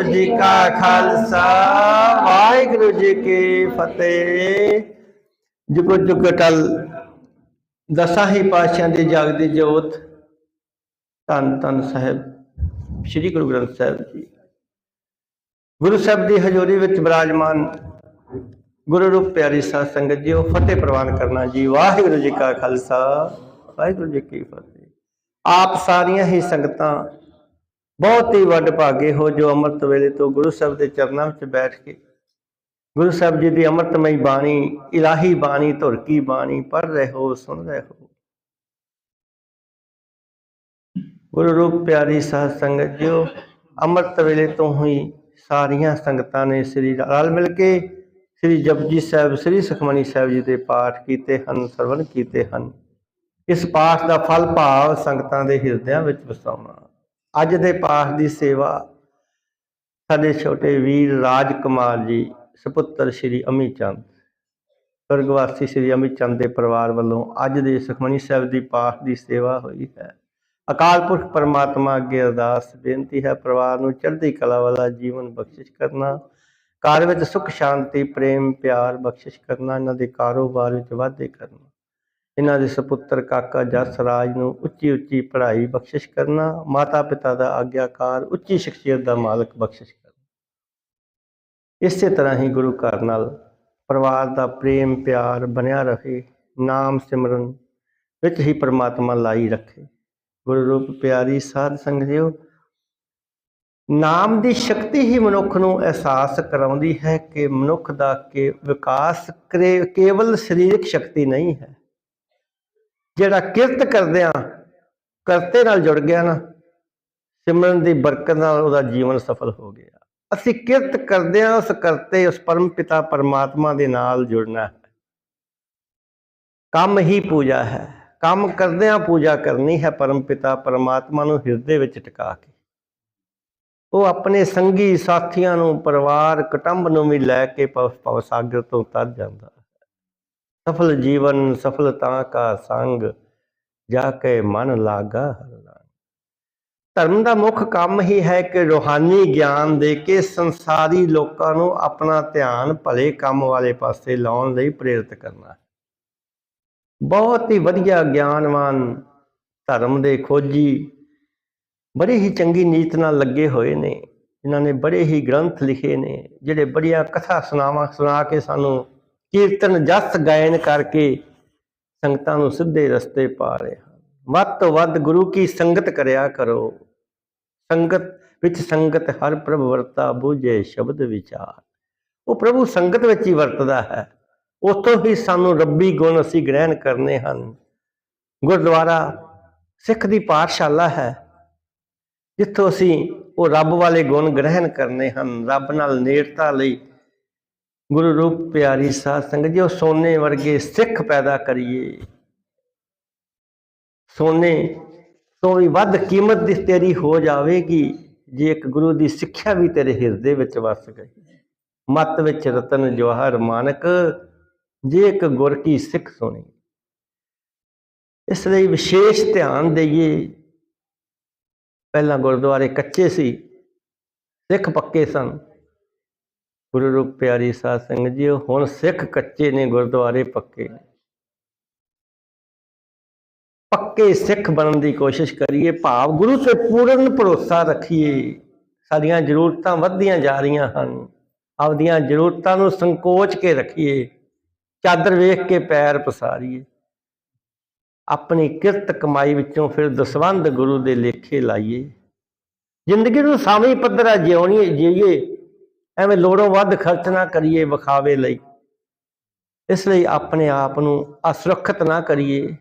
ਵਾਹਿਗੁਰੂ ਜੀ ਕਾ ਖਾਲਸਾ, ਵਾਹਿਗੁਰੂ ਜੀ ਕੀ ਫਤਿਹ। ਜੁਗ ਜੁਗ ਟਲ ਦਸਾਂ ਹੀ ਪਾਤਸ਼ਾਹਾਂ ਦੀ ਜਗਦੀ ਜੋਤ, ਧੰਨ ਧੰਨ ਸਾਹਿਬ, ਸ੍ਰੀ ਗੁਰੂ ਗ੍ਰੰਥ ਸਾਹਿਬ ਜੀ। ਗੁਰੂ ਸਾਹਿਬ ਦੀ ਹਜ਼ੂਰੀ ਵਿੱਚ ਬਿਰਾਜਮਾਨ, ਗੁਰੂ ਰੂਪ ਪਿਆਰੀ ਸਾਧ ਸੰਗਤ ਜੀ, ਉਹ ਫਤਿਹ ਪ੍ਰਵਾਨ ਕਰਨਾ ਜੀ, ਵਾਹਿਗੁਰੂ ਜੀ ਕਾ ਖਾਲਸਾ, ਵਾਹਿਗੁਰੂ ਜੀ ਕੀ ਫਤਿਹ। ਆਪ ਸਾਰੀਆਂ ਹੀ ਸੰਗਤਾਂ ਬਹੁਤ ਹੀ ਵੱਡ ਭਾਗੇ ਹੋ ਜੋ ਅੰਮ੍ਰਿਤ ਵੇਲੇ ਤੋਂ ਗੁਰੂ ਸਾਹਿਬ ਦੇ ਚਰਨਾਂ ਵਿੱਚ ਬੈਠ ਕੇ ਗੁਰੂ ਸਾਹਿਬ ਜੀ ਦੀ ਅੰਮ੍ਰਿਤਮਈ ਬਾਣੀ, ਇਲਾਹੀ ਬਾਣੀ ਧੁਰ ਕੀ ਬਾਣੀ ਪੜ੍ਹ ਰਹੇ ਹੋ, ਸੁਣ ਰਹੇ ਹੋ। ਗੁਰੂ ਰੂਪ ਪਿਆਰੀ ਸਾਧ ਸੰਗਤ ਜੀਓ, ਅੰਮ੍ਰਿਤ ਵੇਲੇ ਤੋਂ ਹੀ ਸਾਰੀਆਂ ਸੰਗਤਾਂ ਨੇ ਸ੍ਰੀ ਰਲ ਮਿਲ ਕੇ ਸ੍ਰੀ ਜਪਜੀ ਸਾਹਿਬ, ਸ੍ਰੀ ਸੁਖਮਨੀ ਸਾਹਿਬ ਜੀ ਦੇ ਪਾਠ ਕੀਤੇ ਹਨ, ਸਰਵਣ ਕੀਤੇ ਹਨ। ਇਸ ਪਾਠ ਦਾ ਫਲ ਭਾਵ ਸੰਗਤਾਂ ਦੇ ਹਿਰਦਿਆਂ ਵਿੱਚ ਵਸਾਉਣਾ। ਅੱਜ ਦੇ ਪਾਠ ਦੀ ਸੇਵਾ ਸਾਡੇ ਛੋਟੇ ਵੀਰ ਰਾਜ ਕੁਮਾਰ ਜੀ, ਸੁਪੁੱਤਰ ਸ੍ਰੀ ਅਮੀ ਚੰਦ, ਸਵਰਗਵਾਸੀ ਸ੍ਰੀ ਅਮੀ ਚੰਦ ਦੇ ਪਰਿਵਾਰ ਵੱਲੋਂ ਅੱਜ ਦੇ ਸੁਖਮਨੀ ਸਾਹਿਬ ਦੀ ਪਾਠ ਦੀ ਸੇਵਾ ਹੋਈ ਹੈ। ਅਕਾਲ ਪੁਰਖ ਪਰਮਾਤਮਾ ਅੱਗੇ ਅਰਦਾਸ, ਬੇਨਤੀ ਹੈ ਪਰਿਵਾਰ ਨੂੰ ਚੜ੍ਹਦੀ ਕਲਾ ਵਾਲਾ ਜੀਵਨ ਬਖਸ਼ਿਸ਼ ਕਰਨਾ, ਘਰ ਵਿੱਚ ਸੁਖ, ਸ਼ਾਂਤੀ, ਪ੍ਰੇਮ, ਪਿਆਰ ਬਖਸ਼ਿਸ਼ ਕਰਨਾ, ਇਹਨਾਂ ਦੇ ਕਾਰੋਬਾਰ ਵਿੱਚ ਵਾਧੇ ਕਰਨਾ। ਇਹਨਾਂ ਦੇ ਸੁਪੁੱਤਰ ਕਾਕਾ ਜਸ ਰਾਜ ਨੂੰ ਉੱਚੀ ਉੱਚੀ ਪੜ੍ਹਾਈ ਬਖਸ਼ਿਸ਼ ਕਰਨਾ, ਮਾਤਾ ਪਿਤਾ ਦਾ ਆਗਿਆਕਾਰ, ਉੱਚੀ ਸ਼ਖਸੀਅਤ ਦਾ ਮਾਲਕ ਬਖਸ਼ਿਸ਼ ਕਰਨਾ। ਇਸੇ ਤਰ੍ਹਾਂ ਹੀ ਗੁਰੂ ਘਰ ਨਾਲ ਪਰਿਵਾਰ ਦਾ ਪ੍ਰੇਮ ਪਿਆਰ ਬਣਿਆ ਰਹੇ, ਨਾਮ ਸਿਮਰਨ ਵਿੱਚ ਹੀ ਪ੍ਰਮਾਤਮਾ ਲਾਈ ਰੱਖੇ। ਗੁਰੂ ਰੂਪ ਪਿਆਰੀ ਸਾਧ ਸੰਗਤਿਓ ਨਾਮ ਦੀ ਸ਼ਕਤੀ ਹੀ ਮਨੁੱਖ ਨੂੰ ਅਹਿਸਾਸ ਕਰਾਉਂਦੀ ਹੈ ਕਿ ਮਨੁੱਖ ਦਾ ਕੇ ਵਿਕਾਸ ਕਰੇ- ਕੇਵਲ ਸਰੀਰਕ ਸ਼ਕਤੀ ਨਹੀਂ ਹੈ। ਜਿਹੜਾ ਕਿਰਤ ਕਰਦਿਆਂ ਕਰਤੇ ਨਾਲ ਜੁੜ ਗਿਆ ਨਾ, ਸਿਮਰਨ ਦੀ ਬਰਕਤ ਨਾਲ ਉਹਦਾ ਜੀਵਨ ਸਫਲ ਹੋ ਗਿਆ। ਅਸੀਂ ਕਿਰਤ ਕਰਦਿਆਂ ਉਸ ਕਰਤੇ ਉਸ ਪਰਮ ਪਿਤਾ ਪਰਮਾਤਮਾ ਦੇ ਨਾਲ ਜੁੜਨਾ ਹੈ। ਕੰਮ ਹੀ ਪੂਜਾ ਹੈ। ਕੰਮ ਕਰਦਿਆਂ ਪੂਜਾ ਕਰਨੀ ਹੈ ਪਰਮ ਪਿਤਾ ਪਰਮਾਤਮਾ ਨੂੰ ਹਿਰਦੇ ਵਿੱਚ ਟਿਕਾ ਕੇ। ਉਹ ਆਪਣੇ ਸੰਗੀ ਸਾਥੀਆਂ ਨੂੰ ਪਰਿਵਾਰ ਕੁਟੁੰਬ ਨੂੰ ਵੀ ਲੈ ਕੇ ਭਵ ਸਾਗਰ ਤੋਂ ਤਰ ਜਾਂਦਾ ਹੈ। ਸਫਲ ਜੀਵਨ, ਸਫਲਤਾ ਕਾ ਸੰਗ ਜਾ ਕੇ ਮਨ ਲਾਗਾ ਧਰਮ ਦਾ ਮੁੱਖ ਕੰਮ ਹੀ ਹੈ ਕਿ ਰੋਹਾਨੀ ਗਿਆਨ ਦੇ ਕੇ ਸੰਸਾਰੀ ਲੋਕਾਂ ਨੂੰ ਆਪਣਾ ਧਿਆਨ ਭਲੇ ਕੰਮ ਵਾਲੇ ਪਾਸੇ ਲਾਉਣ ਲਈ ਪ੍ਰੇਰਿਤ ਕਰਨਾ ਬਹੁਤ ਹੀ ਵਧੀਆ ਗਿਆਨਵਾਨ ਧਰਮ ਦੇ ਖੋਜੀ ਬੜੀ ਹੀ ਚੰਗੀ ਨੀਤ ਨਾਲ ਲੱਗੇ ਹੋਏ ਨੇ। ਇਹਨਾਂ ਨੇ ਬੜੇ ਹੀ ਗ੍ਰੰਥ ਲਿਖੇ ਨੇ, ਜਿਹੜੇ ਬੜੀਆਂ ਕਥਾ ਸੁਣਾਵਾਂ ਸੁਣਾ ਕੇ ਸਾਨੂੰ ਕੀਰਤਨ ਜਸ ਗਾਇਨ ਕਰਕੇ ਸੰਗਤਾਂ ਨੂੰ ਸਿੱਧੇ ਰਸਤੇ ਪਾ ਰਹੇ ਹਨ ਵੱਧ ਤੋਂ ਵੱਧ ਗੁਰੂ ਕੀ ਸੰਗਤ ਕਰਿਆ ਕਰੋ। ਸੰਗਤ ਵਿੱਚ ਸੰਗਤ ਹਰ ਪ੍ਰਭ ਵਰਤਾ ਬੂਝੇ ਸ਼ਬਦ ਵਿਚਾਰ। ਉਹ ਪ੍ਰਭੂ ਸੰਗਤ ਵਿੱਚ ਹੀ ਵਰਤਦਾ ਹੈ। ਉਤੋਂ ਹੀ ਸਾਨੂੰ ਰੱਬੀ ਗੁਣ ਅਸੀਂ ਗ੍ਰਹਿਣ ਕਰਨੇ ਹਨ। ਗੁਰਦੁਆਰਾ ਸਿੱਖ ਦੀ ਪਾਠਸ਼ਾਲਾ ਹੈ। ਜਿੱਥੋਂ ਅਸੀਂ ਉਹ ਰੱਬ ਵਾਲੇ ਗੁਣ ਗ੍ਰਹਿਣ ਕਰਨੇ ਹਨ। ਰੱਬ ਨਾਲ ਨੇੜਤਾ ਲਈ ਗੁਰੂ ਰੂਪ ਪਿਆਰੀ ਸਾਧ ਸੰਗਤ, ਜੀ ਉਹ ਸੋਨੇ ਵਰਗੇ ਸਿੱਖ ਪੈਦਾ ਕਰੀਏ, ਸੋਨੇ ਤੋਂ ਵੀ ਵੱਧ ਕੀਮਤ ਦੀ ਤੇਰੀ ਹੋ ਜਾਵੇਗੀ, ਜੇ ਇੱਕ ਗੁਰੂ ਦੀ ਸਿੱਖਿਆ ਵੀ ਤੇਰੇ ਹਿਰਦੇ ਵਿੱਚ ਵਸ ਗਈ। ਮਤ ਵਿੱਚ ਰਤਨ ਜਵਾਹਰ ਮਾਨਕ, ਜੇ ਇੱਕ ਗੁਰ ਕੀ ਸਿੱਖ ਸੁਣੀ। ਇਸ ਲਈ ਵਿਸ਼ੇਸ਼ ਧਿਆਨ ਦੇਈਏ। ਪਹਿਲਾਂ ਗੁਰਦੁਆਰੇ ਕੱਚੇ ਸੀ, ਸਿੱਖ ਪੱਕੇ ਸਨ। ਗੁਰੂ ਰੂਪ ਪਿਆਰੀ ਸਾਧ ਸੰਗਤ ਜੀ ਹੁਣ ਸਿੱਖ ਕੱਚੇ ਨੇ ਗੁਰਦੁਆਰੇ ਪੱਕੇ। ਨੇ ਪੱਕੇ ਸਿੱਖ ਬਣਨ ਦੀ ਕੋਸ਼ਿਸ਼ ਕਰੀਏ, ਭਾਵ ਗੁਰੂ ਤੇ ਪੂਰਨ ਭਰੋਸਾ ਰੱਖੀਏ। ਸਾਡੀਆਂ ਜ਼ਰੂਰਤਾਂ ਵੱਧਦੀਆਂ ਜਾ ਰਹੀਆਂ ਹਨ। ਆਪਦੀਆਂ ਜ਼ਰੂਰਤਾਂ ਨੂੰ ਸੰਕੋਚ ਕੇ ਰੱਖੀਏ। ਚਾਦਰ ਵੇਖ ਕੇ ਪੈਰ ਪਸਾਰੀਏ। ਆਪਣੀ ਕਿਰਤ ਕਮਾਈ ਵਿੱਚੋਂ ਫਿਰ ਦਸਵੰਦ ਗੁਰੂ ਦੇ ਲੇਖੇ ਲਾਈਏ। ਜ਼ਿੰਦਗੀ ਨੂੰ ਸਾਵੀਂ ਪੱਧਰਾ ਜਿਉਣੀ ਜੀਏ ਐਵੇਂ ਲੋੜੋਂ ਵੱਧ ਖਰਚ ਨਾ ਕਰੀਏ ਵਿਖਾਵੇ ਲਈ। ਇਸ ਲਈ ਆਪਣੇ ਆਪ ਨੂੰ ਅਸੁਰੱਖਿਅਤ ਨਾ ਕਰੀਏ।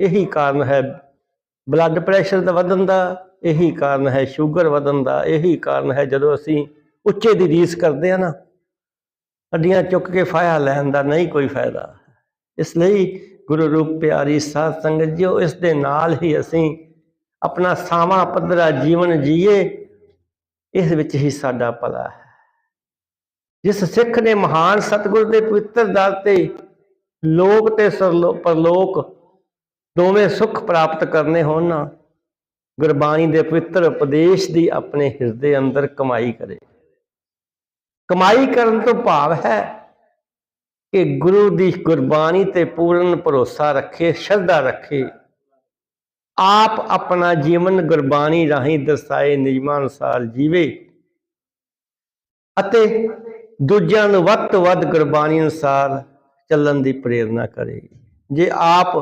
ਇਹੀ ਕਾਰਨ ਹੈ ਬਲੱਡ ਪ੍ਰੈਸ਼ਰ ਦਾ ਵਧਣ ਦਾ, ਇਹੀ ਕਾਰਨ ਹੈ ਸ਼ੂਗਰ ਵਧਣ ਦਾ, ਇਹੀ ਕਾਰਨ ਹੈ ਜਦੋਂ ਅਸੀਂ ਉੱਚੇ ਦੀ ਰੀਸ ਕਰਦੇ ਆ ਨਾ ਅੱਡੀਆਂ ਚੁੱਕ ਕੇ ਫਾਇਆ ਲੈਣ ਦਾ ਨਹੀਂ ਕੋਈ ਫਾਇਦਾ। ਇਸ ਲਈ ਗੁਰੂ ਰੂਪ ਪਿਆਰੀ ਸਾਧ ਸੰਗਤ ਜੀਓ, ਇਸ ਦੇ ਨਾਲ ਹੀ ਅਸੀਂ ਆਪਣਾ ਸਾਵਾ ਪੱਧਰਾ ਜੀਵਨ ਜੀਏ, ਇਸ ਵਿੱਚ ਹੀ ਸਾਡਾ ਭਲਾ ਹੈ। ਜਿਸ ਸਿੱਖ ਨੇ ਮਹਾਨ ਸਤਿਗੁਰ ਦੇ ਪਵਿੱਤਰ ਦਰ ਤੇ ਲੋਕ ਤੇ ਪਰਲੋਕ ਦੋਵੇਂ ਸੁੱਖ ਪ੍ਰਾਪਤ ਕਰਨੇ ਹੋਣ ਨਾ ਗੁਰਬਾਣੀ ਦੇ ਪਵਿੱਤਰ ਉਪਦੇਸ਼ ਦੀ ਆਪਣੇ ਹਿਰਦੇ ਅੰਦਰ ਕਮਾਈ ਕਰੇ। ਕਮਾਈ ਕਰਨ ਤੋਂ ਭਾਵ ਹੈ ਕਿ ਗੁਰੂ ਦੀ ਗੁਰਬਾਣੀ ਤੇ ਪੂਰਨ ਭਰੋਸਾ ਰੱਖੇ, ਸ਼ਰਧਾ ਰੱਖੇ। ਆਪ ਆਪਣਾ ਜੀਵਨ ਗੁਰਬਾਣੀ ਰਾਹੀਂ ਦਰਸਾਏ, ਨਿਯਮਾਂ ਅਨੁਸਾਰ ਜੀਵੇ ਅਤੇ ਦੂਜਿਆਂ ਨੂੰ ਵੱਧ ਤੋਂ ਵੱਧ ਗੁਰਬਾਣੀ ਅਨੁਸਾਰ ਚੱਲਣ ਦੀ ਪ੍ਰੇਰਣਾ ਕਰੇ। ਜੇ ਆਪ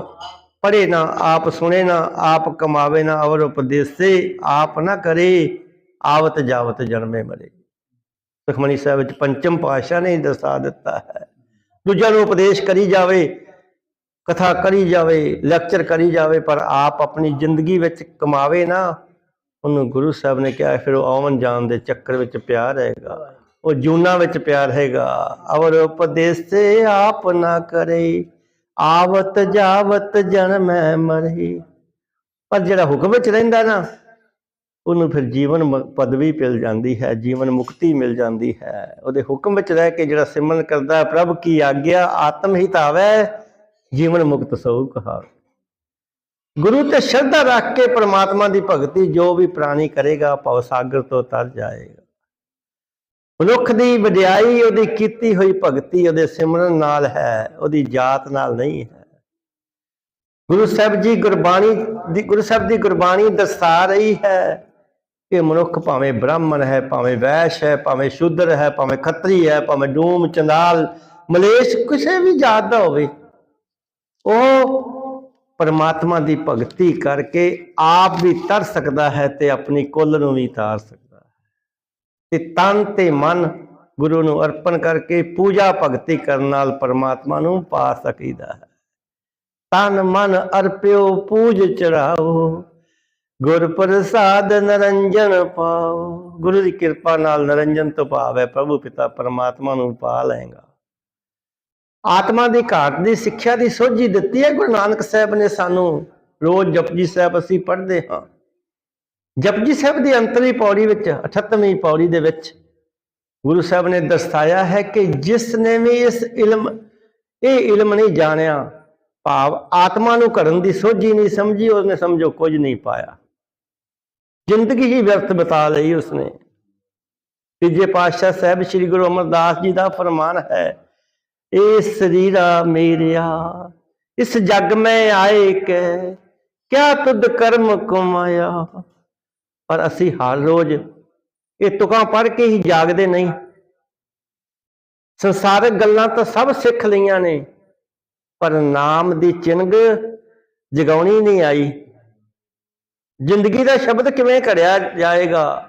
ਪੜ੍ਹੇ ਨਾ, ਆਪ ਸੁਣੇ ਨਾ, ਆਪ ਕਮਾਵੇ ਨਾ ਔਰ ਉਪਦੇਸੇ ਆਪ ਨਾ ਕਰੇ, ਆਵਤ ਜਾਵਤ ਜਨਮੇ ਮਰੇ। ਸੁਖਮਨੀ ਸਾਹਿਬ ਵਿੱਚ ਪੰਚਮ ਪਾਤਸ਼ਾਹ ਨੇ ਦਰਸਾ ਦਿੱਤਾ ਹੈ। ਦੂਜਿਆਂ ਨੂੰ ਉਪਦੇਸ਼ ਕਰੀ ਜਾਵੇ, ਕਥਾ ਕਰੀ ਜਾਵੇ, ਲੈਕਚਰ ਕਰੀ ਜਾਵੇ, ਪਰ ਆਪ ਆਪਣੀ ਜ਼ਿੰਦਗੀ ਵਿੱਚ ਕਮਾਵੇ ਨਾ, ਉਹਨੂੰ ਗੁਰੂ ਸਾਹਿਬ ਨੇ ਕਿਹਾ, ਫਿਰ ਉਹ ਆਵਨ ਜਾਣ ਦੇ ਚੱਕਰ ਵਿੱਚ ਪਿਆ ਰਹੇਗਾ। ਉਹ ਜੂਨਾ ਵਿੱਚ ਪਿਆ ਰਹੇਗਾ। ਅਵਰ ਉਪਦੇਸੇ ਆਪ ਨਾ ਕਰੇ। ਆਵਤ ਜਾਵਤ ਜਨਮੈ ਮਰੇ। ਪਰ ਜਿਹੜਾ ਹੁਕਮ ਵਿੱਚ ਰਹਿੰਦਾ ਨਾ, ਉਹਨੂੰ ਫਿਰ ਜੀਵਨ ਪਦਵੀ ਮਿਲ ਜਾਂਦੀ ਹੈ, ਜੀਵਨ ਮੁਕਤੀ ਮਿਲ ਜਾਂਦੀ ਹੈ। ਉਹਦੇ ਹੁਕਮ ਵਿੱਚ ਰਹਿ ਕੇ ਜਿਹੜਾ ਸਿਮਰਨ ਕਰਦਾ ਪ੍ਰਭ ਕੀ ਆਗਿਆ, ਆਤਮ ਹਿਤ ਆਵੈ, ਜੀਵਨ ਮੁਕਤ ਸੋ ਕਹਾ ਗੁਰੂ ਤੇ ਸ਼ਰਧਾ ਰੱਖ ਕੇ ਪ੍ਰਮਾਤਮਾ ਦੀ ਭਗਤੀ ਜੋ ਵੀ ਪ੍ਰਾਣੀ ਕਰੇਗਾ, ਭਵ ਸਾਗਰ ਤੋਂ ਤਰ ਜਾਏਗਾ। ਮਨੁੱਖ ਦੀ ਵਡਿਆਈ ਉਹਦੀ ਕੀਤੀ ਹੋਈ ਭਗਤੀ ਉਹਦੇ ਸਿਮਰਨ ਨਾਲ ਹੈ, ਉਹਦੀ ਜਾਤ ਨਾਲ ਨਹੀਂ ਹੈ। ਗੁਰੂ ਸਾਹਿਬ ਜੀ ਗੁਰਬਾਣੀ ਦੀ, ਗੁਰੂ ਸਾਹਿਬ ਦੀ ਗੁਰਬਾਣੀ ਦਰਸਾ ਰਹੀ ਹੈ ਕਿ ਮਨੁੱਖ ਭਾਵੇਂ ਬ੍ਰਾਹਮਣ ਹੈ, ਭਾਵੇਂ ਵੈਸ਼ ਹੈ, ਭਾਵੇਂ ਸ਼ੂਦਰ ਹੈ, ਭਾਵੇਂ ਖੱਤਰੀ ਹੈ, ਭਾਵੇਂ ਡੂਮ, ਚੰਦਾਲ, ਮਲੇਸ਼, ਕਿਸੇ ਵੀ ਜਾਤ ਦਾ ਹੋਵੇ, ਉਹ ਪਰਮਾਤਮਾ ਦੀ ਭਗਤੀ ਕਰਕੇ ਆਪ ਵੀ ਤਰ ਸਕਦਾ ਹੈ ਤੇ ਆਪਣੀ ਕੁੱਲ ਨੂੰ ਵੀ ਤਾਰ ਸਕਦਾ ਤੇ ਤਨ ਤੇ ਮਨ ਗੁਰੂ ਨੂੰ ਅਰਪਣ ਕਰਕੇ ਪੂਜਾ ਭਗਤੀ ਕਰਨ ਨਾਲ ਪਰਮਾਤਮਾ ਨੂੰ ਪਾ ਸਕੀਦਾ ਹੈ। ਤਨ ਮਨ ਅਰਪਿਓ, ਪੂਜ ਚੜਾਓ, ਗੁਰ ਪ੍ਰਸਾਦ ਨਰੰਜਨ ਪਾਓ। ਗੁਰੂ ਦੀ ਕਿਰਪਾ ਨਾਲ ਨਰੰਜਨ ਤੋਂ ਭਾਵ ਹੈ, ਪ੍ਰਭੂ ਪਿਤਾ ਪਰਮਾਤਮਾ ਨੂੰ ਪਾ ਲਏਗਾ। ਆਤਮਾ ਦੀ ਘਾਟ ਦੀ ਸਿੱਖਿਆ ਦੀ ਸੋਝੀ ਦਿੱਤੀ ਹੈ, ਗੁਰੂ ਨਾਨਕ ਸਾਹਿਬ ਨੇ ਸਾਨੂੰ ਰੋਜ਼ ਜਪਜੀ ਸਾਹਿਬ ਅਸੀਂ ਪੜ੍ਹਦੇ ਹਾਂ। ਜਪਜੀ ਸਾਹਿਬ ਦੀ ਅੰਤਲੀ ਪੌੜੀ ਵਿੱਚ 38ਵੀਂ ਪੌੜੀ ਦੇ ਵਿੱਚ ਗੁਰੂ ਸਾਹਿਬ ਨੇ ਦਰਸਾਇਆ ਹੈ ਕਿ ਜਿਸ ਨੇ ਵੀ ਇਸ ਇਲਮ, ਇਹ ਇਲਮ ਨਹੀਂ ਜਾਣਿਆ, ਭਾਵ ਆਤਮਾ ਨੂੰ ਘੜਨ ਦੀ ਸੋਝੀ ਨਹੀਂ ਸਮਝੀ, ਉਸਨੇ ਸਮਝੋ ਕੁਝ ਨਹੀਂ ਪਾਇਆ। ਜ਼ਿੰਦਗੀ ਹੀ ਵਿਅਰਥ ਬਤਾ ਲਈ ਉਸਨੇ। ਤੀਜੇ ਪਾਤਸ਼ਾਹ ਸਾਹਿਬ ਸ੍ਰੀ ਗੁਰੂ ਅਮਰਦਾਸ ਜੀ ਦਾ ਫਰਮਾਨ ਹੈ ਇਹ ਸਰੀਰਾ ਮੇਰਿਆ, ਇਸ ਜਗ ਮੈਂ ਆਏ ਕੇ, ਕਿਆ ਤੁਧ ਕਰਮ ਕਮਾਇਆ? ਪਰ ਅਸੀਂ ਹਰ ਰੋਜ਼ ਇਹ ਤੁਕਾਂ ਪੜ੍ਹ ਕੇ ਹੀ ਜਾਗਦੇ ਨਹੀਂ। ਸੰਸਾਰਕ ਗੱਲਾਂ ਤਾਂ ਸਭ ਸਿੱਖ ਲਈਆਂ ਨੇ, ਪਰ ਨਾਮ ਦੀ ਚਿੰਗ ਜਗਾਉਣੀ ਨਹੀਂ ਆਈ। ਜ਼ਿੰਦਗੀ ਦਾ ਸ਼ਬਦ ਕਿਵੇਂ ਘੜਿਆ ਜਾਏਗਾ?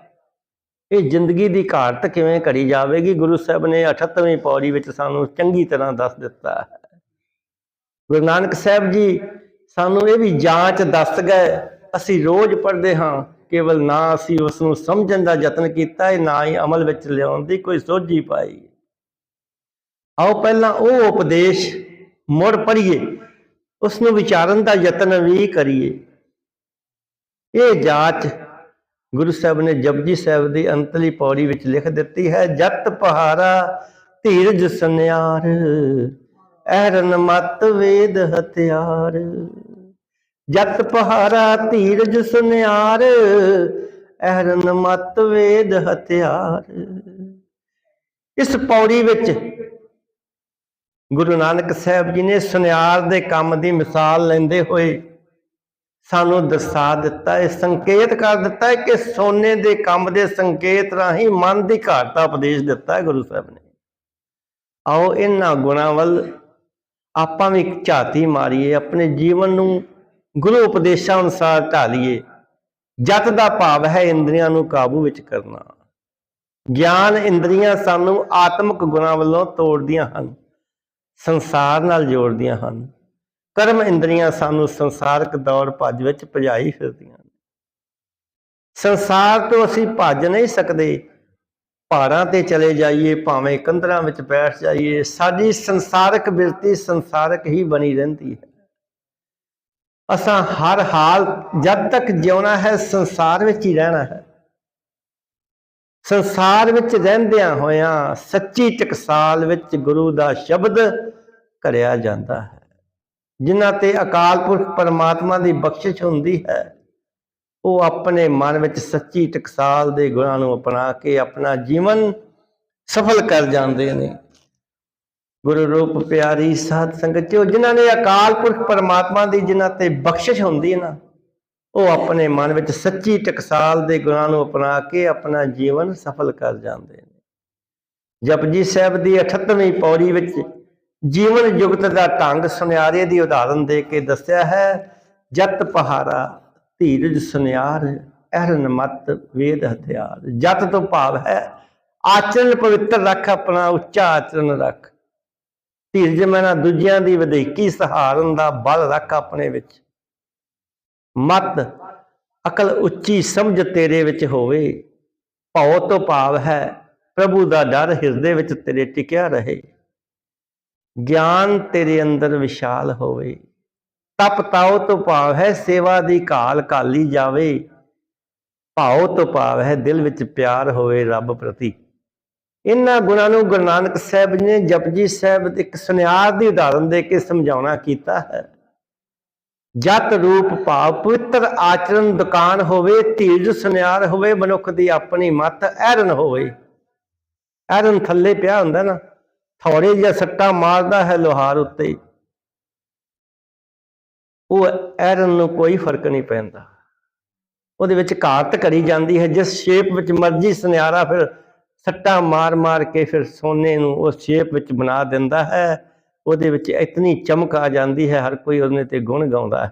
ਇਹ ਜ਼ਿੰਦਗੀ ਦੀ ਘਾਟ ਕਿਵੇਂ ਘੜੀ ਜਾਵੇਗੀ? ਗੁਰੂ ਸਾਹਿਬ ਨੇ 38ਵੀਂ ਪੌੜੀ ਵਿੱਚ ਸਾਨੂੰ ਚੰਗੀ ਤਰ੍ਹਾਂ ਦੱਸ ਦਿੱਤਾ ਹੈ। ਗੁਰੂ ਨਾਨਕ ਸਾਹਿਬ ਜੀ ਸਾਨੂੰ ਇਹ ਵੀ ਜਾਂਚ ਦੱਸ ਗਏ, ਅਸੀਂ ਰੋਜ਼ ਪੜ੍ਹਦੇ ਹਾਂ। ਕੇਵਲ ਨਾ ਅਸੀਂ ਉਸ ਨੂੰ ਸਮਝਣ ਦਾ ਯਤਨ ਕੀਤਾ ਹੈ, ਨਾ ਹੀ ਅਮਲ ਵਿੱਚ ਲਿਆਉਣ ਦੀ ਕੋਈ ਸੋਝੀ ਪਾਈ। ਆਓ ਪਹਿਲਾਂ ਉਹ ਉਪਦੇਸ਼ ਮੁੜ ਪੜ੍ਹੀਏ ਉਸ ਨੂੰ ਵਿਚਾਰਨ ਦਾ ਯਤਨ ਵੀ ਕਰੀਏ। ਇਹ ਜਾਂਚ ਗੁਰੂ ਸਾਹਿਬ ਨੇ ਜਪਜੀ ਸਾਹਿਬ ਦੀ ਅੰਤਲੀ ਪੌੜੀ ਵਿੱਚ ਲਿਖ ਦਿੱਤੀ ਹੈ, ਜਤ ਪਹਾਰਾ ਧੀਰਜ ਸੰਿਆਰ ਐਰਨ ਮਤ ਵੇਦ ਹਥਿਆਰ। ਜਤ ਪਹਾਰਾ ਧੀਰਜ ਸੁਨਿਆਰ ਐਰਨ ਮਤ ਵੇਦ ਹਥਿਆਰ। ਇਸ ਪੌੜੀ ਵਿੱਚ ਗੁਰੂ ਨਾਨਕ ਸਾਹਿਬ ਜੀ ਨੇ ਸੁਨਿਆਰ ਦੇ ਕੰਮ ਦੀ ਮਿਸਾਲ ਲੈਂਦੇ ਹੋਏ ਸਾਨੂੰ ਦਰਸਾ ਦਿੱਤਾ ਹੈ ਸੰਕੇਤ ਕਰ ਦਿੱਤਾ ਹੈ ਕਿ ਸੋਨੇ ਦੇ ਕੰਮ ਦੇ ਸੰਕੇਤ ਰਾਹੀਂ ਮਨ ਦੀ ਘਾਟ ਦਾ ਉਪਦੇਸ਼ ਦਿੱਤਾ ਹੈ ਗੁਰੂ ਸਾਹਿਬ ਨੇ। ਆਓ ਇਹਨਾਂ ਗੁਣਾਂ ਵੱਲ ਆਪਾਂ ਵੀ ਝਾਤੀ ਮਾਰੀਏ, ਆਪਣੇ ਜੀਵਨ ਨੂੰ ਗੁਰੂ ਉਪਦੇਸ਼ਾਂ ਅਨੁਸਾਰ ਢਾਲੀਏ ਜਤ ਦਾ ਭਾਵ ਹੈ ਇੰਦਰੀਆਂ ਨੂੰ ਕਾਬੂ ਵਿੱਚ ਕਰਨਾ। ਗਿਆਨ ਇੰਦਰੀਆਂ ਸਾਨੂੰ ਆਤਮਿਕ ਗੁਣਾਂ ਵੱਲੋਂ ਤੋੜਦੀਆਂ ਹਨ, ਸੰਸਾਰ ਨਾਲ ਜੋੜਦੀਆਂ ਹਨ। ਕਰਮ ਇੰਦਰੀਆਂ ਸਾਨੂੰ ਸੰਸਾਰਕ ਦੌੜ ਭੱਜ ਵਿੱਚ ਭਜਾਈ ਫਿਰਦੀਆਂ ਹਨ। ਸੰਸਾਰ ਤੋਂ ਅਸੀਂ ਭੱਜ ਨਹੀਂ ਸਕਦੇ, ਪਹਾੜਾਂ ਤੇ ਚਲੇ ਜਾਈਏ, ਭਾਵੇਂ ਕੰਧਰਾਂ ਵਿੱਚ ਬੈਠ ਜਾਈਏ, ਸਾਡੀ ਸੰਸਾਰਕ ਬਿਰਤੀ ਸੰਸਾਰਕ ਹੀ ਬਣੀ ਰਹਿੰਦੀ ਹੈ। ਅਸਾਂ ਹਰ ਹਾਲ ਜਦ ਤੱਕ ਜਿਉਣਾ ਹੈ, ਸੰਸਾਰ ਵਿੱਚ ਹੀ ਰਹਿਣਾ ਹੈ। ਸੰਸਾਰ ਵਿੱਚ ਰਹਿੰਦਿਆਂ ਹੋਇਆਂ ਸੱਚੀ ਟਕਸਾਲ ਵਿੱਚ ਗੁਰੂ ਦਾ ਸ਼ਬਦ ਕਰਿਆ ਜਾਂਦਾ ਹੈ। ਜਿਨ੍ਹਾਂ ਤੇ ਅਕਾਲ ਪੁਰਖ ਪਰਮਾਤਮਾ ਦੀ ਬਖਸ਼ਿਸ਼ ਹੁੰਦੀ ਹੈ, ਉਹ ਆਪਣੇ ਮਨ ਵਿੱਚ ਸੱਚੀ ਟਕਸਾਲ ਦੇ ਗੁਣਾਂ ਨੂੰ ਅਪਣਾ ਕੇ ਆਪਣਾ ਜੀਵਨ ਸਫਲ ਕਰ ਜਾਂਦੇ ਨੇ। ਗੁਰੂ ਰੂਪ ਪਿਆਰੀ ਸਾਧ ਸੰਗਤ ਜੋ ਜਿਨ੍ਹਾਂ ਨੇ ਅਕਾਲ ਪੁਰਖ ਪਰਮਾਤਮਾ ਦੀ ਜਿਨ੍ਹਾਂ ਤੇ ਬਖਸ਼ਿਸ਼ ਹੁੰਦੀ ਹੈ ਨਾ, ਉਹ ਆਪਣੇ ਮਨ ਵਿੱਚ ਸੱਚੀ ਟਕਸਾਲ ਦੇ ਗੁਣਾਂ ਨੂੰ ਅਪਣਾ ਕੇ ਆਪਣਾ ਜੀਵਨ ਸਫਲ ਕਰ ਜਾਂਦੇ ਨੇ। ਜਪਜੀ ਸਾਹਿਬ ਦੀ 38ਵੀਂ ਪੌੜੀ ਵਿੱਚ ਜੀਵਨ ਜੁਗਤ ਦਾ ਢੰਗ ਸੁਨਿਆਰੇ ਦੀ ਉਦਾਹਰਨ ਦੇ ਕੇ ਦੱਸਿਆ ਹੈ, ਜਤ ਪਹਾਰਾ ਧੀਰਜ ਸੁਨਿਆਰ ਅਰਨ ਮਤ ਵੇਦ ਹਥਿਆਰ। ਜਤ ਤੋਂ ਭਾਵ ਹੈ, ਆਚਰਣ ਪਵਿੱਤਰ ਰੱਖ, ਆਪਣਾ ਉੱਚਾ ਆਚਰਣ ਰੱਖ। ਧੀਰਜ ਮੈਨਾ ਦੂਜਿਆਂ ਦੀ ਵਧੇਕੀ ਸਹਾਰਨ ਦਾ ਬਲ ਰੱਖ ਆਪਣੇ ਵਿੱਚ। ਮਤ, ਅਕਲ ਉੱਚੀ ਸਮਝ ਤੇਰੇ ਵਿੱਚ ਹੋਵੇ। ਭਉ ਤੋਂ ਭਾਵ ਹੈ, ਪ੍ਰਭੂ ਦਾ ਡਰ ਹਿਰਦੇ ਵਿੱਚ ਤੇਰੇ ਟਿਕਿਆ ਰਹੇ। ਗਿਆਨ ਤੇਰੇ ਅੰਦਰ ਵਿਸ਼ਾਲ ਹੋਵੇ। ਤਪ ਤਾਉ ਤੋਂ ਭਾਵ ਹੈ, ਸੇਵਾ ਦੀ ਕਾਲ ਕਾਲੀ ਜਾਵੇ। ਭਾਉ ਤੋਂ ਭਾਵ ਹੈ, ਦਿਲ ਵਿੱਚ ਪਿਆਰ ਹੋਵੇ ਰੱਬ ਪ੍ਰਤੀ। ਇਹਨਾਂ ਗੁਣਾਂ ਨੂੰ ਗੁਰੂ ਨਾਨਕ ਸਾਹਿਬ ਨੇ ਜਪਜੀ ਸਾਹਿਬ ਇੱਕ ਸੁਨਿਆਰ ਦੀ ਉਦਾਹਰਨ ਦੇ ਕੇ ਸਮਝਾਉਣਾ ਕੀਤਾ ਹੈ। ਜਤ ਰੂਪ ਭਾਵ ਪਵਿੱਤਰ ਆਚਰਣ ਦੁਕਾਨ ਹੋਵੇ, ਧੀਰਜ ਸੁਨਿਆਰ ਹੋਵੇ, ਮਨੁੱਖ ਦੀ ਆਪਣੀ ਮਤ ਐਰਨ ਹੋਵੇ। ਐਰਨ ਥੱਲੇ ਪਿਆ ਹੁੰਦਾ ਨਾ, ਥੋੜੇ ਜਿਹਾ ਸੱਟਾ ਮਾਰਦਾ ਹੈ ਲੋਹਾਰ ਉੱਤੇ। ਉਹ ਐਰਨ ਨੂੰ ਕੋਈ ਫ਼ਰਕ ਨਹੀਂ ਪੈਂਦਾ। ਉਹਦੇ ਵਿੱਚ ਘਾਤ ਕਰੀ ਜਾਂਦੀ ਹੈ, ਜਿਸ ਸ਼ੇਪ ਵਿੱਚ ਮਰਜ਼ੀ ਸੁਨਿਆਰਾ ਫਿਰ ਸੱਟਾਂ ਮਾਰ-ਮਾਰ ਕੇ ਫਿਰ ਸੋਨੇ ਨੂੰ ਉਸ ਸ਼ੇਪ ਵਿੱਚ ਬਣਾ ਦਿੰਦਾ ਹੈ। ਉਹਦੇ ਵਿੱਚ ਇਤਨੀ ਚਮਕ ਆ ਜਾਂਦੀ ਹੈ, ਹਰ ਕੋਈ ਉਹਨੇ ਤੇ ਗੁਣ ਗਾਉਂਦਾ ਹੈ।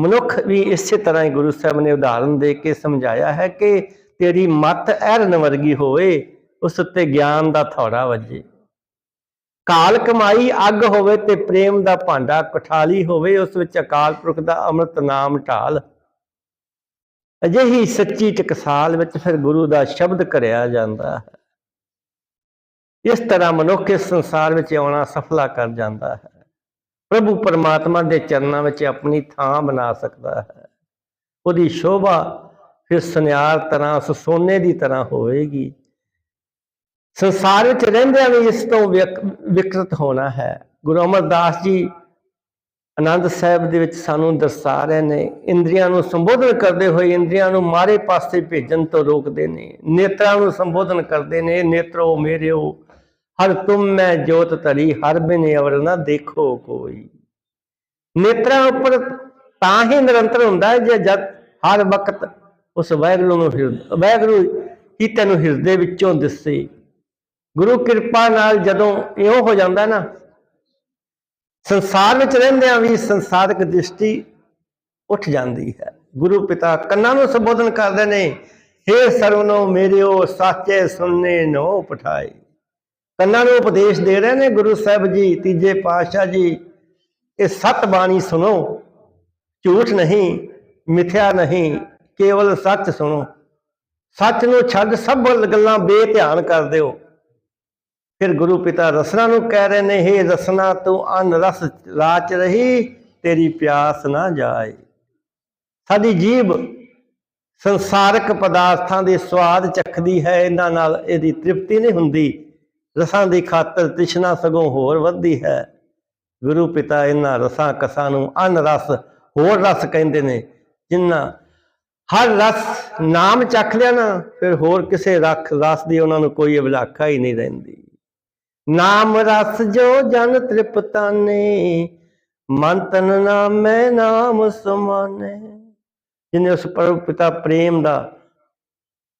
ਮਨੁੱਖ ਵੀ ਇਸੇ ਤਰ੍ਹਾਂ ਹੀ ਗੁਰੂ ਸਾਹਿਬ ਨੇ ਉਦਾਹਰਨ ਦੇ ਕੇ ਸਮਝਾਇਆ ਹੈ ਕਿ ਤੇਰੀ ਮਤ ਐਰਨ ਵਰਗੀ ਹੋਵੇ, ਉਸ ਉੱਤੇ ਗਿਆਨ ਦਾ ਥੌੜਾ ਵੱਜੇ। ਕਾਲ ਕਮਾਈ ਅੱਗ ਹੋਵੇ ਤੇ ਪ੍ਰੇਮ ਦਾ ਭਾਂਡਾ ਕਠਾਲੀ ਹੋਵੇ, ਉਸ ਵਿੱਚ ਅਕਾਲ ਪੁਰਖ ਦਾ ਅੰਮ੍ਰਿਤ ਨਾਮ ਢਾਲ ਅਜਿਹੀ ਸੱਚੀ ਟਕਸਾਲ ਵਿੱਚ ਫਿਰ ਗੁਰੂ ਦਾ ਸ਼ਬਦ ਕਰਿਆ ਜਾਂਦਾ ਹੈ। ਇਸ ਤਰ੍ਹਾਂ ਮਨੁੱਖ ਇਸ ਸੰਸਾਰ ਵਿੱਚ ਆਉਣਾ ਸਫਲਾ ਕਰ ਜਾਂਦਾ ਹੈ। ਪ੍ਰਭੂ ਪਰਮਾਤਮਾ ਦੇ ਚਰਨਾਂ ਵਿੱਚ ਆਪਣੀ ਥਾਂ ਬਣਾ ਸਕਦਾ ਹੈ। ਉਹਦੀ ਸ਼ੋਭਾ ਫਿਰ ਸੁਨਿਆਰ ਤਰ੍ਹਾਂ ਸੋਨੇ ਦੀ ਤਰ੍ਹਾਂ ਹੋਵੇਗੀ। ਸੰਸਾਰ ਵਿੱਚ ਰਹਿੰਦਿਆਂ ਵੀ ਇਸ ਤੋਂ ਵਿਕ- ਵਿਕਰਤ ਹੋਣਾ ਹੈ। ਗੁਰੂ ਅਮਰਦਾਸ ਜੀ ਆਨੰਦ ਸਾਹਿਬ ਦੇ ਵਿੱਚ ਸਾਨੂੰ ਦਰਸਾ ਰਹੇ ਨੇ, ਇੰਦਰੀਆਂ ਨੂੰ ਸੰਬੋਧਨ ਕਰਦੇ ਹੋਏ ਇੰਦਰੀਆਂ ਨੂੰ ਮਾਰੇ ਪਾਸੇ ਭੇਜਣ ਤੋਂ ਰੋਕਦੇ ਨੇ, ਨੇਤਰਾਂ ਨੂੰ ਸੰਬੋਧਨ ਕਰਦੇ ਨੇ, ਨੇਤਰੋ ਮੇਰਿਓ, ਹਰ ਤੁਮ ਮੈਂ ਜੋਤ ਧਰੀ, ਹਰ ਬਿਨ ਅਵਰ ਨਾ ਦੇਖੋ ਕੋਈ। ਨੇਤਰਾਂ ਉੱਪਰ ਤਾਂ ਹੀ ਨਿਰੰਤਰ ਹੁੰਦਾ ਹੈ ਜੇ ਜਦ ਹਰ ਵਕਤ ਉਸ ਵਾਹਿਗੁਰੂ ਨੂੰ ਹਿਰਦੇ ਵਾਹਿਗੁਰੂ ਹੀ ਤੈਨੂੰ ਹਿਰਦੇ ਵਿੱਚੋਂ ਦਿਸੇ। ਗੁਰੂ ਕਿਰਪਾ ਨਾਲ ਜਦੋਂ ਇਉਂ ਹੋ ਜਾਂਦਾ ਨਾ ਸੰਸਾਰ ਵਿੱਚ ਰਹਿੰਦਿਆਂ ਵੀ ਸੰਸਾਰਿਕ ਦ੍ਰਿਸ਼ਟੀ ਉੱਠ ਜਾਂਦੀ ਹੈ। ਗੁਰੂ ਪਿਤਾ ਕੰਨਾਂ ਨੂੰ ਸੰਬੋਧਨ ਕਰਦੇ ਨੇ, ਹੇ ਸਰਵਨੋ ਮੇਰਿਓ, ਸਾਚੇ ਸੁਣਨੇ ਨੋ ਪਠਾਈ ਕੰਨਾਂ ਨੂੰ ਉਪਦੇਸ਼ ਦੇ ਰਹੇ ਨੇ ਗੁਰੂ ਸਾਹਿਬ ਜੀ, ਤੀਜੇ ਪਾਤਸ਼ਾਹ ਜੀ, ਇਹ ਸਤ ਬਾਣੀ ਸੁਣੋ, ਝੂਠ ਨਹੀਂ, ਮਿਥਿਆ ਨਹੀਂ, ਕੇਵਲ ਸੱਚ ਸੁਣੋ। ਸੱਚ ਨੂੰ ਛੱਡ ਸਭ ਗੱਲਾਂ ਬੇਧਿਆਨ ਕਰ ਦਿਓ। ਫਿਰ ਗੁਰੂ ਪਿਤਾ ਰਸਨਾ ਨੂੰ ਕਹਿ ਰਹੇ ਨੇ, ਹੇ ਰਸਨਾ, ਤੂੰ ਅਨ ਰਸ ਲਾਚ ਰਹੀ, ਤੇਰੀ ਪਿਆਸ ਨਾ ਜਾਏ। ਸਾਡੀ ਜੀਬ ਸੰਸਾਰਕ ਪਦਾਰਥਾਂ ਦੇ ਸਵਾਦ ਚੱਖਦੀ ਹੈ, ਇਹਨਾਂ ਨਾਲ ਇਹਦੀ ਤ੍ਰਿਪਤੀ ਨਹੀਂ ਹੁੰਦੀ। ਰਸਾਂ ਦੀ ਖਾਤਰ ਤ੍ਰਿਸ਼ਨਾ ਸਗੋਂ ਹੋਰ ਵੱਧਦੀ ਹੈ। ਗੁਰੂ ਪਿਤਾ ਇਹਨਾਂ ਰਸਾਂ ਕਸਾਂ ਨੂੰ ਅਨ ਰਸ ਹੋਰ ਰਸ ਕਹਿੰਦੇ ਨੇ, ਜਿੰਨਾ ਹਰ ਰਸ ਨਾਮ ਚੱਖ ਲਿਆ ਨਾ, ਫਿਰ ਹੋਰ ਕਿਸੇ ਰਖ ਰਸ ਦੀ ਉਹਨਾਂ ਨੂੰ ਕੋਈ ਅਭਿਲਾਖਾ ਹੀ ਨਹੀਂ ਰਹਿੰਦੀ। ਨਾਮ ਰਸ ਜੋ ਜਨ ਤ੍ਰਿਪਤਾਨੇ, ਮਨ ਤਨ ਨਾਮੈ, ਨਾਮ ਸਮਾਨੇ। ਜਿਹਨੇ ਉਸ ਪਰਮ ਪਿਤਾ ਪ੍ਰੇਮ ਦਾ,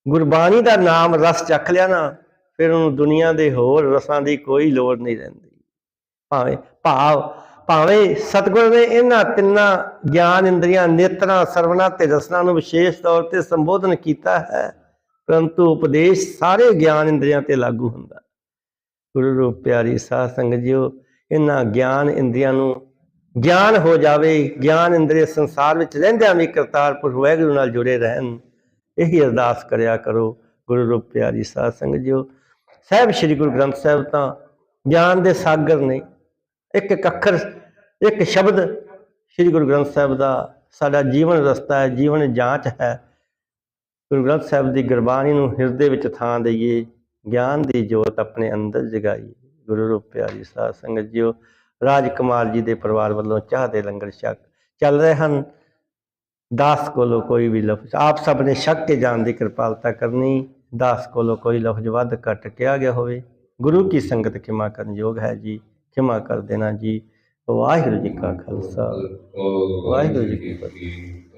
ਗੁਰਬਾਣੀ ਦਾ ਨਾਮ ਰਸ ਚੱਖ ਲਿਆ ਨਾ, ਫਿਰ ਉਹਨੂੰ ਦੁਨੀਆ ਦੇ ਹੋਰ ਰਸਾਂ ਦੀ ਕੋਈ ਲੋੜ ਨਹੀਂ ਰਹਿੰਦੀ। ਭਾਵੇਂ ਭਾਵ, ਭਾਵੇਂ ਸਤਿਗੁਰ ਨੇ ਇਹਨਾਂ ਤਿੰਨਾਂ ਗਿਆਨ ਇੰਦਰੀਆਂ, ਨੇਤਰਾਂ ਸਰਵਨਾ ਤੇ ਰਸਨਾ ਨੂੰ ਵਿਸ਼ੇਸ਼ ਤੌਰ ਤੇ ਸੰਬੋਧਨ ਕੀਤਾ ਹੈ, ਪਰੰਤੂ ਉਪਦੇਸ਼ ਸਾਰੇ ਗਿਆਨ ਇੰਦਰੀਆਂ ਤੇ ਲਾਗੂ ਹੁੰਦਾ ਗੁਰੂ ਰੂਪ ਪਿਆਰੀ ਸਾਧ ਸੰਗਤ ਜੀਓ, ਇਹਨਾਂ ਗਿਆਨ ਇੰਦਰੀਆਂ ਨੂੰ ਗਿਆਨ ਹੋ ਜਾਵੇ, ਗਿਆਨ ਇੰਦਰੀ ਸੰਸਾਰ ਵਿੱਚ ਰਹਿੰਦਿਆਂ ਵੀ ਕਰਤਾਰਪੁਰ ਵਾਹਿਗੁਰੂ ਨਾਲ ਜੁੜੇ ਰਹਿਣ, ਇਹੀ ਅਰਦਾਸ ਕਰਿਆ ਕਰੋ ਗੁਰੂ ਰੂਪ ਪਿਆਰੀ ਸਾਧ ਸੰਗਤ ਜੀਓ। ਸਾਹਿਬ ਸ੍ਰੀ ਗੁਰੂ ਗ੍ਰੰਥ ਸਾਹਿਬ ਤਾਂ ਗਿਆਨ ਦੇ ਸਾਗਰ ਨੇ, ਇੱਕ ਇੱਕ ਅੱਖਰ ਇੱਕ ਸ਼ਬਦ ਸ੍ਰੀ ਗੁਰੂ ਗ੍ਰੰਥ ਸਾਹਿਬ ਦਾ ਸਾਡਾ ਜੀਵਨ ਰਸਤਾ ਹੈ, ਜੀਵਨ ਜਾਂਚ ਹੈ। ਗੁਰੂ ਗ੍ਰੰਥ ਸਾਹਿਬ ਦੀ ਗੁਰਬਾਣੀ ਨੂੰ ਹਿਰਦੇ ਵਿੱਚ ਥਾਂ ਦਈਏ। ਗਿਆਨ ਦੀ ਜੋਤ ਆਪਣੇ ਅੰਦਰ ਜਗਾਈ। ਗੁਰੂ ਰੂਪ ਪਿਆਰੀ ਸਾਧ ਸੰਗਤ ਜੀਓ ਰਾਜ ਕੁਮਾਰ ਜੀ ਦੇ ਪਰਿਵਾਰ ਵੱਲੋਂ ਚਾਹ ਦੇ ਲੰਗਰ ਛਕ ਚੱਲ ਰਹੇ ਹਨ। ਦਾਸ ਕੋਲੋਂ ਕੋਈ ਵੀ ਲਫ਼ਜ਼, ਆਪ ਸਭ ਨੇ ਛਕ ਕੇ ਜਾਣ ਦੀ ਕਿਰਪਾਲਤਾ ਕਰਨੀ। ਦਾਸ ਕੋਲੋਂ ਕੋਈ ਲਫ਼ਜ਼ ਵੱਧ ਘੱਟ ਕਿਹਾ ਗਿਆ ਹੋਵੇ। ਗੁਰੂ ਕੀ ਸੰਗਤ ਖਿਮਾ ਕਰਨ ਯੋਗ ਹੈ ਜੀ? ਖਿਮਾ ਕਰ ਦੇਣਾ ਜੀ। ਵਾਹਿਗੁਰੂ ਜੀ ਕਾ ਖਾਲਸਾ। ਵਾਹਿਗੁਰੂ ਜੀ ਕੀ ਫਤਿਹ।